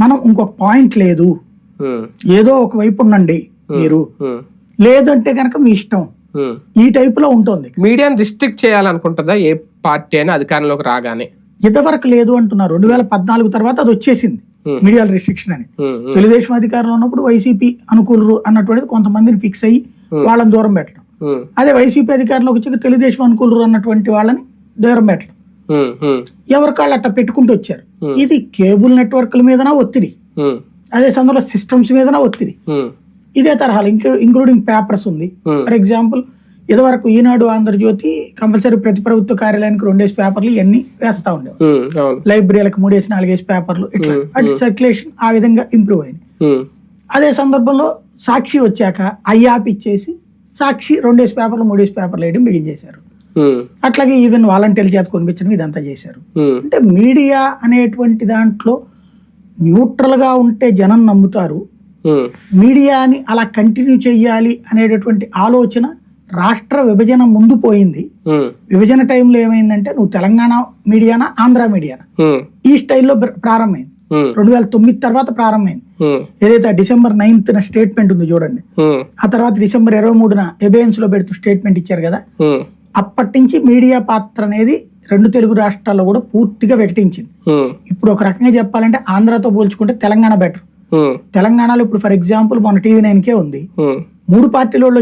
మనం ఇంకొక పాయింట్ లేదు. ఏదో ఒక వైపు ఉండండి మీరు. లేదంటే కనుక మీ ఇష్టం. ఈ టైప్లో ఉంటుంది. మీడియాని రిస్ట్రిక్ట్ చేయాలనుకుంటుందా? ఏ పార్టీ అయినా అధికారంలోకి రాగానే. ఇదివరకు లేదు అంటున్నారు. రెండు వేల పద్నాలుగు తర్వాత అది వచ్చేసింది. మీడియా రిస్ట్రిక్షన్ అని. తెలుగుదేశం అధికారంలో ఉన్నప్పుడు వైసీపీ అనుకూలరు అన్నటువంటిది కొంతమందిని ఫిక్స్ అయ్యి వాళ్ళని దూరం పెట్టడం. అదే వైసీపీ అధికారంలోకి వచ్చాక తెలుగుదేశం అనుకూలరు అన్నటువంటి వాళ్ళని దూరం పెట్టడం. ఉమ్, ఉమ్, ఎవరికి వాళ్ళు అట్లా పెట్టుకుంటూ వచ్చారు. ఇది కేబుల్ నెట్వర్క్ల మీదన ఒత్తిడి? అదే సందర్భంలో సిస్టమ్స్ మీదన ఒత్తిడి? ఇదే తరహాలో ఇంక్లూ ఇంక్లూడింగ్ పేపర్స్ ఉంది. ఫర్ ఎగ్జాంపుల్ ఇదివరకు ఈనాడు ఆంధ్రజ్యోతి కంపల్సరీ ప్రతి ప్రభుత్వ కార్యాలయానికి రెండేసి పేపర్లు ఇవన్నీ వేస్తా ఉండేవారు అవును. లైబ్రరీలకు మూడేసి నాలుగేసి పేపర్లు ఇట్లా. అటు సర్క్యులేషన్ ఆ విధంగా ఇంప్రూవ్ అయింది. అదే సందర్భంలో సాక్షి వచ్చాక ఐయాప్ ఇచ్చేసి సాక్షి రెండేసి పేపర్లు మూడేసి పేపర్లు వేయడం బిగించేశారు అట్లాగే ఈవెన్ వాలంటీర్ల చేత కొనిపించడం ఇదంతా చేశారు. అంటే మీడియా అనేటువంటి దాంట్లో న్యూట్రల్గా ఉంటే జనం నమ్ముతారు. మీడియాని అలా కంటిన్యూ చేయాలి అనేటటువంటి ఆలోచన రాష్ట్ర విభజన ముందు పోయింది. విభజన టైంలో ఏమైందంటే నువ్వు తెలంగాణ మీడియానా ఆంధ్ర మీడియానా? ఈ స్టైల్లో ప్ర- ప్రారంభమైంది. రెండు వేల తొమ్మిది తర్వాత ప్రారంభమైంది. ఏదైతే డిసెంబర్ నైన్త్ స్టేట్మెంట్ ఉంది చూడండి. ఆ తర్వాత డిసెంబర్ ఇరవై మూడున ఎబియన్స్లో పెడుతూ స్టేట్మెంట్ ఇచ్చారు కదా? అప్పటి నుంచి మీడియా పాత్ర అనేది రెండు తెలుగు రాష్ట్రాల్లో కూడా పూర్తిగా వికటించింది ఇప్పుడు ఒక రకంగా చెప్పాలంటే ఆంధ్రాతో పోల్చుకుంటే తెలంగాణ బెటర్. తెలంగాణలో ఇప్పుడు ఫర్ ఎగ్జాంపుల్ మన టీవీ నైన్కే ఉంది. మూడు పార్టీల వాళ్ళు